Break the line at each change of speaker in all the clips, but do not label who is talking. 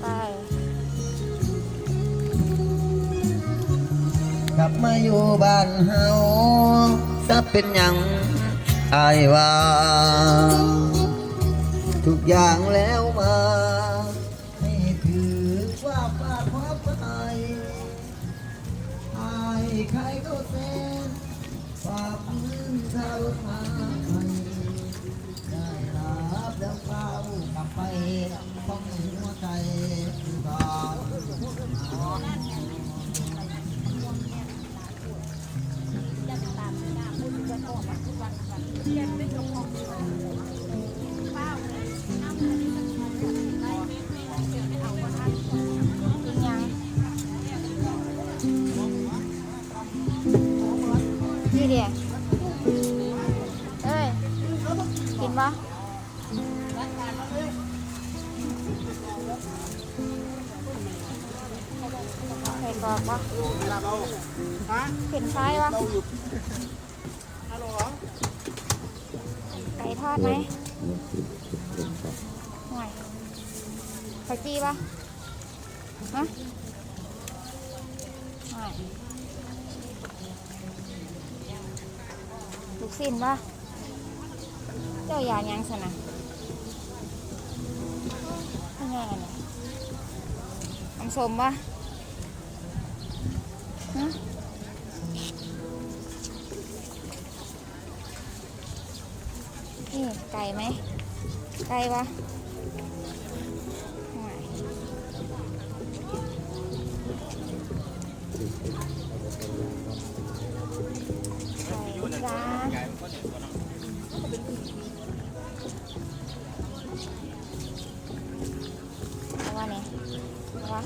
ไป
กลับมาอยู่บ้านเฮาจะเป็นหยังอายว่า ทุกอย่างแล้วมาให้ถือว่าฝากความไปอายใครก็เส้นฝากพื้นทารถมา นี่
เดียเอ้ย กินปะไข่กรอกปะเห็นไฟปะไก่ทอดไหมห่วยไข่จีปะฮะห่วยลูก สิ้นปะเจ้ายากหยังสนะเป็นไงอันเนี่ยน้ำส้มปะฮะนี่ไก่ไหมไก่ปะ เอาว่าเนี่ยเอาวะ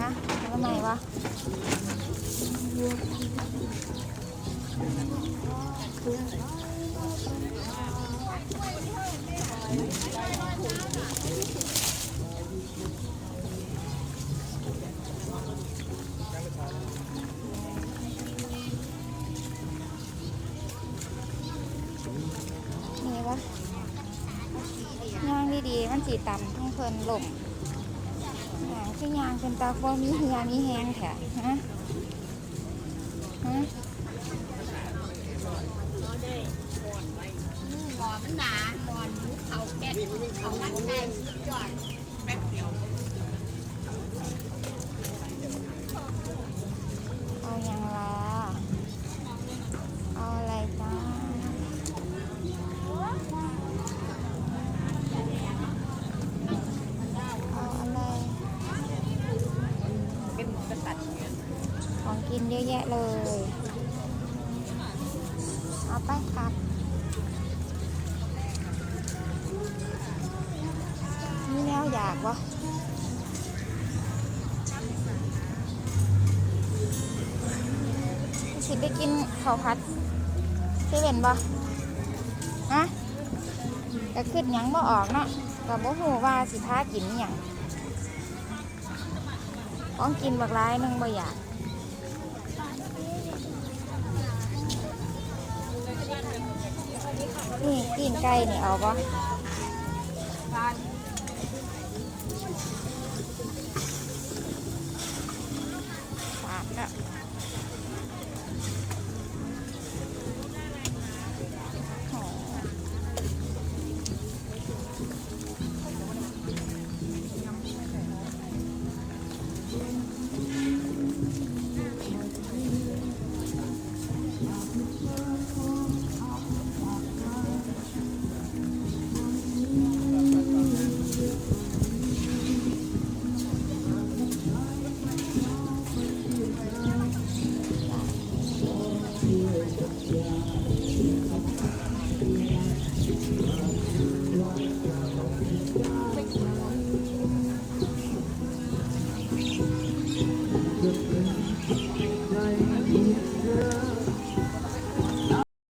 ฮะเอาว่าไหนวะ มันสีต่ำทั้งเพลินหล่มย่างคือยางเป็นตาฟอมีเฮียมีแหงแถะฮะฮะ
หอมหนาหอนเขาแก่เขาหันแทงจอดแป๊บเดียว
เอาอย่างละเอาอะไรจ้าเอาอะไร
เป็นกษัตริย์
ของกินเยอะแยะเลย เอาไปครับนี่แนวอยากวะสิไปกินข้าวผัดเซเว่นบ่ฮะก็ขึ้นหยังบ่ออกเนาะก็บ่ฮู้ว่าสิพากินหยัง ของกินบักหลายหนึงบ่อยากนี่กินไก่นี่เอาปะ